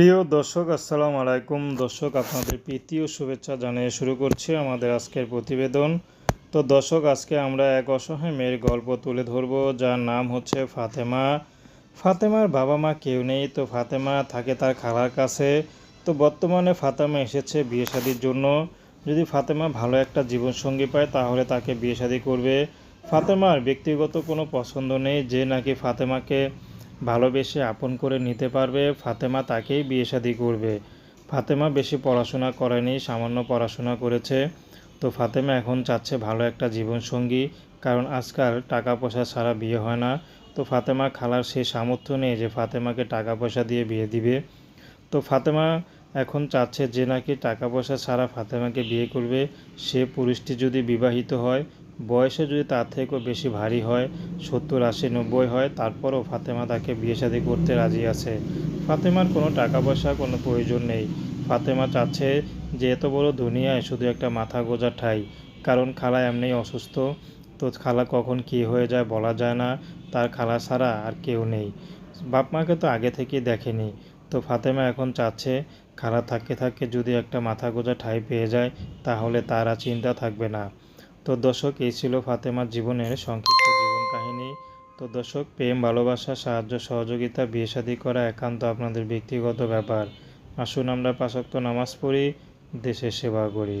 প্রিয় দর্শক, আসসালামু আলাইকুম। দর্শক, আপনাদের প্রীতি ও শুভেচ্ছা জানিয়ে শুরু করছি আমাদের আজকের প্রতিবেদন। তো দর্শক, আজকে আমরা এক অসহায় মেয়ের গল্প তুলে ধরব, যার নাম হচ্ছে ফাতেমা। ফাতেমার বাবা মা কেউ নেই, তো ফাতেমা থাকে তার খালার কাছে। তো বর্তমানে ফাতেমা এসেছে বিয়ে শাদির জন্য। যদি ফাতেমা ভালো একটা জীবনসঙ্গী পায়, তাহলে তাকে বিয়ে শাদি করবে। ফাতেমার ব্যক্তিগত কোনো পছন্দ নেই, যে নাকি ফাতেমাকে ভালোবেসে আপন করে নিতে পারবে, ফাতেমা তাকেই বিয়ে শাদি করবে। ফাতেমা বেশি পড়াশোনা করেনি, সামান্য পড়াশোনা করেছে। তো ফাতেমা এখন চাচ্ছে ভালো একটা জীবনসঙ্গী, কারণ আজকাল টাকা পয়সা ছাড়া বিয়ে হয় না। তো ফাতেমা খালার সেই সামর্থ্য নেই যে ফাতেমাকে টাকা পয়সা দিয়ে বিয়ে দিবে। তো ফাতেমা এখন চাচ্ছে যে নাকি টাকা পয়সা ছাড়া ফাতেমাকে বিয়ে করবে, সে পুরুষটি যদি বিবাহিত হয় বয়সে যদি তার থেকেও বেশি ভারী হয়, সত্তর, আশি, নব্বই হয়, তারপরও ফাতেমা তাকে বিয়ে শাদী করতে রাজি আছে। ফাতেমার কোনো টাকা পয়সা কোনো প্রয়োজন নেই। ফাতেমা চাচ্ছে যে এত বড় দুনিয়ায় শুধু একটা মাথা গোজা ঠাই। কারণ খালা এমনিই অসুস্থ। তো খালা কখন কী হয়ে যায় বলা যায় না। তার খালা ছাড়া আর কেউ নেই। বাপ মাকে তো আগে থেকেই দেখেনি। তো ফাতেমা এখন চাচ্ছে খালা থাকতে থাকতে যদি একটা মাথা গোজা ঠাই পেয়ে যায়, তাহলে তার আর চিন্তা থাকবে না। তো দর্শক, এই ছিল ফাতেমার জীবনের সংক্ষিপ্ত জীবন কাহিনী। তো দর্শক, প্রেম, ভালোবাসা, সাহায্য, সহযোগিতা, বিয়ে শাদী করা একান্ত আপনাদের ব্যক্তিগত ব্যাপার। আসুন আমরা পাশক্ত নামাজ পড়ি, দেশের সেবা করি।